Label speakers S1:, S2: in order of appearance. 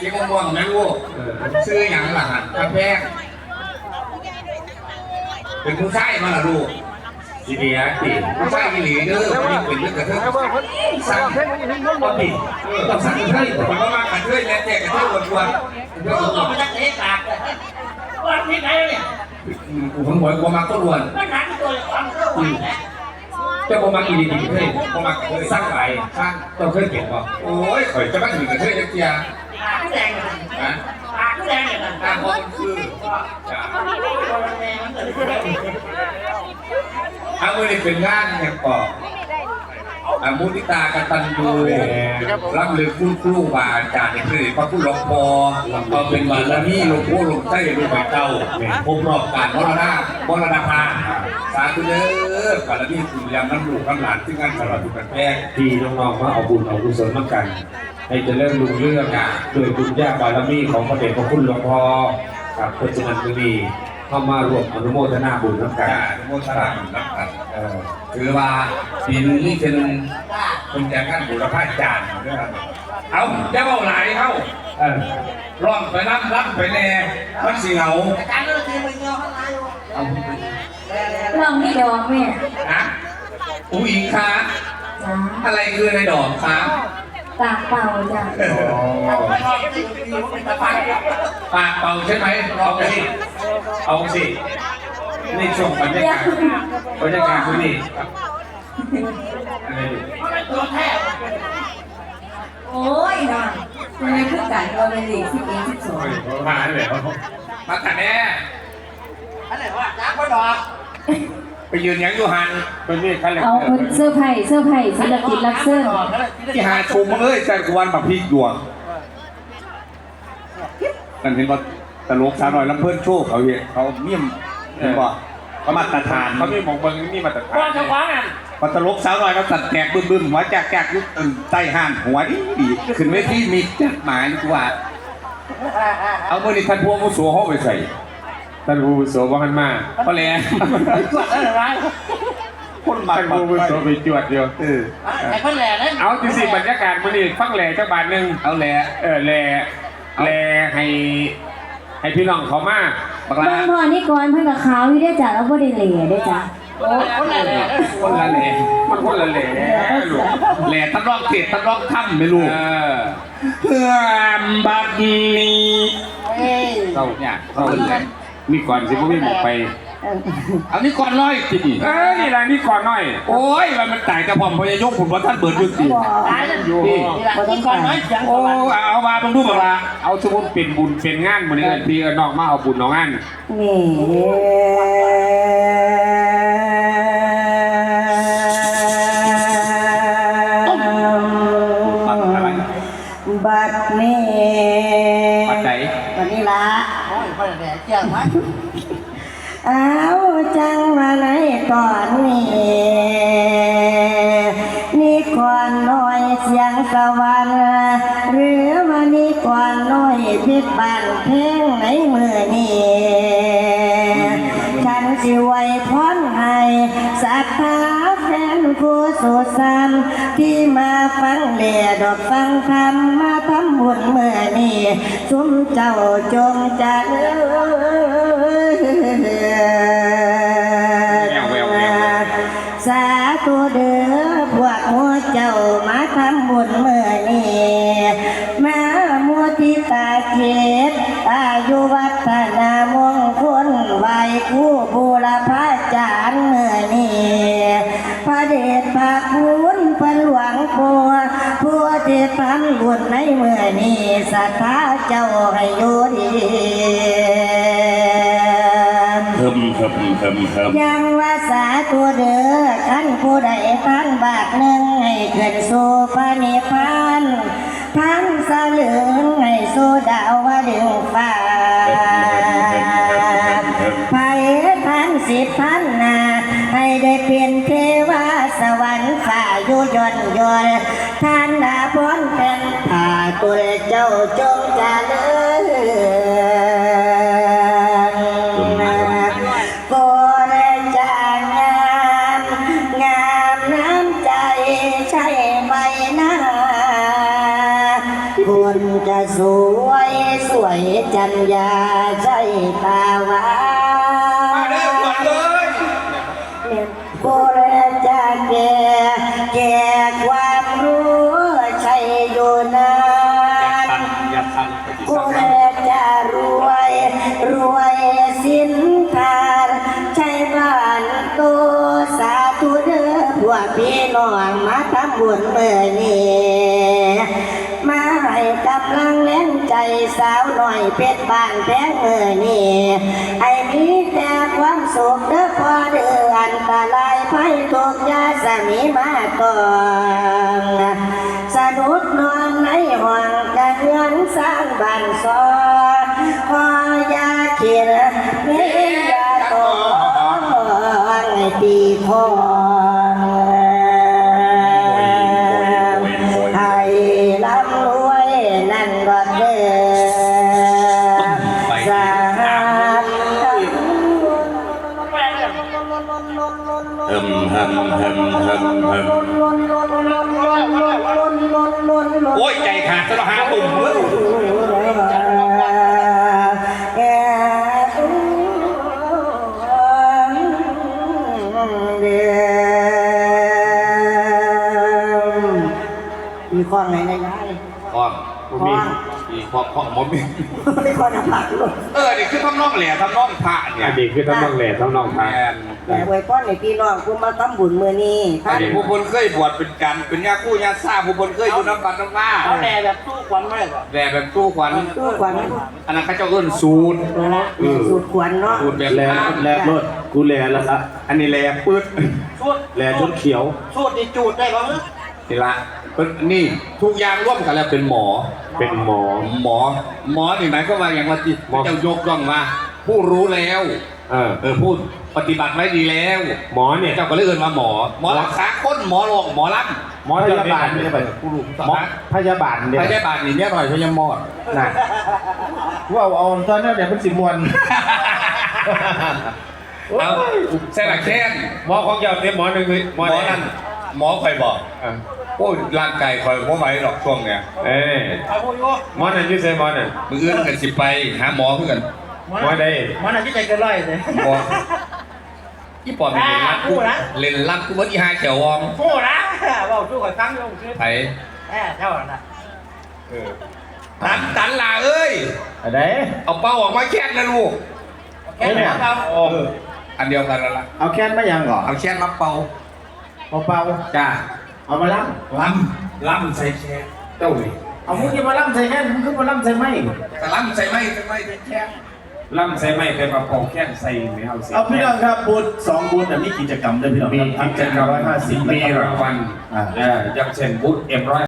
S1: สีม่วงๆนะลูก
S2: เออ
S1: ซื้อหยังล่ะหันกระแพงเป็นผู้ชายมาล่ะลูก
S2: ทีเดียติ
S1: ผู้ชายอีหลีเด้อมีเป็นเรื่องกระเทยสั่ง
S2: ก็ติด
S1: ต้องสั่งกระเทยผมว่ามากระเทยแล้วแต่กระเทยวนๆกระเทย
S3: ก็
S1: วน
S3: มันจะเตะปากเลยวันที่ไหนเนี่ย
S1: ๆผมหวยกว่ามาก็รวน
S3: มันหันตัวของเรื่องไหวแล้ว
S1: เจ้าบ่มักอีหลีกระเทยบ่มักกระเทยสร้างไรสร้างต้องเคยเก็บบ่โอ้ยข่อยจะมาถึงกระเทยจักเทีย
S3: ปากแดงเลย
S1: นะ
S3: ปากแดงเลยนะ
S1: ตามบ่คือจ้ะ
S3: แดงมันเกิด
S1: เอามือนี่เป็นงานอย่างก่ออามุทิตากตันยูรับเลือคุณครูบาอาจารย์นี่อพระผู้หลวงพอก็เป็นวันละมีหลวงพ่อหลวงใต้หลวงพ่อเจ้าผมรอบการมรณะมรณภาสาธุเด้อบารมีคุณยามน้ำลูกน้ำหลานที่งานสารทุกกันแพง
S2: ที่น้องๆมาเอาบุญเอากุศลมากัน ให้เจะเริ่มลุงเรื่องโดยบุญญาบารมีของพระเดชพระคุณหลวงพ่อครับเพราะฉะนั้นวันนี้เข้ามารวมอนุโมทนาบุญน้ำกัน
S1: จ้าโมทนาบุญรับกัน
S2: เออ
S1: ถือว่าปีนึงนี่เป็นเป็นจากการบุรพาจารย์นะครับเอาเจ้าเอาหลายเข้า
S2: เออ
S1: ร้องไปรับรับไปแน่มันสิเหงา
S3: อาจารย์ก็เลยทีมันเงาข้างในอยู่
S1: เอา
S4: ลองนี่ดอกแม่
S1: นะอุ้งอิงคะ
S4: จ้า
S1: อะไรคือในดอกคะ
S4: ปากเป่าจ้ะ
S3: ปา
S1: กเป่าใช่ไหมลองสิเอาสินี่ช่งบรรยากาศบรรยากาศคือนี่
S4: โอ้ยนอนมันไม่คือกันเราเป็นเด็กสิบเอ็ดสิบสอง
S2: มาแล้ว
S1: มาแต่แน่
S3: อะไรวะจ้าก็ดอก
S1: ไปยืนยังอยู่หัน
S2: เป็นนี่ขั้นแรก
S4: เอาคนเสื้อร์ไผ่เสื้อร์ไผ่ศิลปินรับเสื้อ
S1: ที่หาชมมึงเอ้ยใจกวนแบบพี่ดวงนั่นเห็นว่าตลกสาวหน่อยลำเพิ่นโชว์เขาเห็นเขาเมี่ยมเห็นบ่เขามาตรฐาน
S2: เขาไม่มองเบิ้งนี่มาตรฐาน
S3: ว่าจะคว้าอะ
S1: พอตลกสาวหน่อยก็ตัดแกกบึ้มบึ้มหัวแจกแจกยุบใต้ห้านหัวดีดีขึ้นเวทีมีจัดหมายดีกว่า เอามือนี่ท่านพวกมุสูห้องไปใส่
S2: ท่านผู้บุโสว่ามันมา
S1: ก็แล้ว
S3: กดอะไรวะ
S1: คนมา
S2: ท่านผู้บุโสไปจวดเดียว
S1: เออ
S3: ไอ้คนแหล่นั่น
S2: เอาที่สิบรรยากาศมันนี่ฟังแหล่จักบาทหนึ่ง
S1: เอาแหละ
S2: เออแหล่แหล่ให้ให้พี่น้องเขามา
S1: บัก
S4: เมื่
S1: ลา
S4: อพอนี่ก่อนเพิ่นกับขาวอยู่ได้จ้ะแล้วบ่ได้เหล่ได้จ้ะ
S3: โอ้คนแหล่เนี่ย
S1: คนละแหละ
S2: มันคนละแหล่ลูก
S1: แหละท่านร้องเทศท่านร้องถ้ำไม่รู้
S2: เออ
S1: เพื่อบัดนี้
S3: เฮ้ย
S2: เขา
S1: เนี่ย
S2: เขา
S1: เขาเลย
S2: นี่ก่อนสิพวกพี่บอกไป
S4: เออ
S1: เอานี่ก่อนร้อยสิ
S2: เอ้ยนี่แหละนี่ก่อนหน่อย
S1: โอ้ยมันมันตายแต่ผมพยายกผมว่าท่านเบิดยุติ
S4: บ่
S3: ตายแล้ว
S2: อยู่
S3: นี่แหละที่ก่อนน้อยเสียง
S1: โอ้เอามาเพิ่งดูบักลา
S2: เอาสมมติเป็นบุญเป็นงานวันนี้พี่เออนอกมาเอาบุญเอางาน
S4: นี่
S1: ปัด
S3: เอา
S4: จังมาในตอนนี้นี่ก่อนน้อยเสียงสวรรค์ ฉันสิไว้พรให้ศรัทธาแฟนผู้สุสันที่มาฟังเลียดอกฟังธรรมมาทำบุญเมื่อนี้สุมเจ้าจงจะเลื่ส ที่พันบุญในเมื่อนี้ศรัทธาเจ้าให้อยู่ดี
S1: เฮิมเฮิมเฮิมเฮิม
S4: ยังว่าสาตัวเด้อท่านผู้ใดท่านบาทหนึ่งให้ขึ้นสู่พระนิพพานท่านสลึงให้สู่ดาววดึงฟ้าไปท่านสิบท่านนาให้ได้เป็นเทวา สวรรค์ฝ่ายุยนยนท่านดาพ้นเป็นผ่าตัวเจ้าจงจริญโกรจางามงามน้ำใจใช่ไหมนะคุณจะสวยสวยจัญญาใจตาวา โบราณจะแก่แก่ความรู้ใช่อยู่นาน
S2: อย่าทัน
S4: กูแม่จะรวยรวยสินทานใช้บ้านโตสาธุเด้อพวกพี่น้องมาทำบุญเมื่อนี้ มาให้กำลังแรงใจสาวหน่อยเป็ดบ้านแพงเมื่อนี้ให้มีแต่ความสุขเด้อพอเดืออันตรายภัยทุกยาสมีมาก่อนสนุดนอนในห้องกันเงินสร้างบ้านซอนขอยาเขียนเมียาตอนตีพอง
S2: โอ้ยใจขาดจะลหาตุ่มเว้ย
S4: มีข้อไหนในย้าย
S2: พ่อผมมีอีพ่อพ่อผม
S4: มีข้อหน้าผากลูก
S1: เออนี่คือทำนองแหล่ทำนองพระเนี่
S2: อั
S1: ย
S2: นนี้คือทั้งน้องแหล่ทั้งน้องทา
S1: แอน
S4: แต่ไว้ป้อนในพี่น้องกูมาทำบุญมือนี้
S1: อันนี้ผู้คนเคยบวชเป็นกัน เป็นญาคู่ญาซ่าผู้คนเคยอยู่น้ำบันน้ำว่า
S3: เอาแน่แบบสู้ควันไม่ได้หรอ
S1: แหล่แบบตู้ขวัญ
S4: ตู้ขวัญ
S1: อันนั้นเขาเจ้าเอิ้นสูตร
S4: สูตรขวัญเนาะ
S1: สูตรแบบ
S2: แหล่แหล่รถกูแหล่แล้วละ
S1: อันนี้แหล่ปืด
S3: สู้
S2: แหล่จนเขียว
S3: สู้ดีจูดได้ปะ
S1: นี่ละเป็นนี่ทุกอย่างร่วมกันแล้วเป็นหมอ
S2: เป็นหมอ
S1: หมอ หมอนี่หมายก็ว่าอย่างว่าที่
S2: หมอ
S1: เจ้ายกย่องมาผู้รู้แล้ว
S2: เออ
S1: เออพูด ปฏิบัติไว้ดีแล้ว
S2: หมอเนี่ย
S1: เจ้าก็เลยเอิ้นว่าหมอ หมอรักษาคนหมอโรคหมอรับ
S2: หมอพยาบาลไม่ใช่ไป
S1: ผู้รู้ผู้ส
S2: หมอ
S1: อน
S2: พยาบาลเนี่ย
S1: พยาบาลนี่เนี่ยหน่อยพยามอด
S2: น่ะว่าเอาตอนนั้นเดี๋ยวมันสิมวน
S1: เอาใส่หลักแค้น
S2: หมอของเจ้าเนี่ยหมอหนึ่งเลย
S1: หมอนั่นหมอคอยบอก
S2: เออ
S1: โอ้ยร่างกายคอยบ่ไหวหรอกช่วงเนี้ย
S2: เอ้ย
S3: เอาพูดอยู่
S2: หมอนั่นอยุ่ใส่หมอนั่น
S1: มืออื่นกันสิไปหาหมอเพื่อน
S2: หมอได้
S3: มันอาจจะใจเกินร้อยเลย
S1: หม ออีปอบนี่เล่นลับกู
S3: พูดนะ
S1: เล่นลับกูเหมือนอีหาเขียววอม
S3: พูดนะบอกสู้กับฟังอยู่คือ
S1: ไผ
S3: แอบเท่านั้นนะ
S2: เออ
S1: ตันตันลาเอ้ย
S2: อะไร
S1: เอาเป้าออกมาแค่นนะลูก
S3: แค่ไหนเรา
S2: โอ้
S1: อันเดียวกันแล้วล่ะ
S2: เอาแค้นมายังเหรอ
S1: เอาแค่นมาเป่า
S2: เอาเปล่า
S1: จ้า
S2: เอามาล่
S1: ล้ำล้ำใส่แค่เจ้านี่ำ
S2: เอามึงจะมาล่ำใส่แค้นมึงคือมาล่ำใส่ไม้
S1: แต่ล้ำใส่ไม่ใส่ไม่ใส่แค่
S2: ล่ำใส่ไม้แต่มาปอกแค้นใส่ไม่เอาสิ
S5: เอาพี่น้องครับบูธสองบูธน่ะมีกิจกรรมด้วยพี่น้อง
S2: มี
S5: ครับ
S2: กิจกรรม
S5: ร้อยห้าสิบ
S2: มีรางวัล
S5: อ่า
S2: เอออย่างเช่นบุ๊กเอ็มร้อย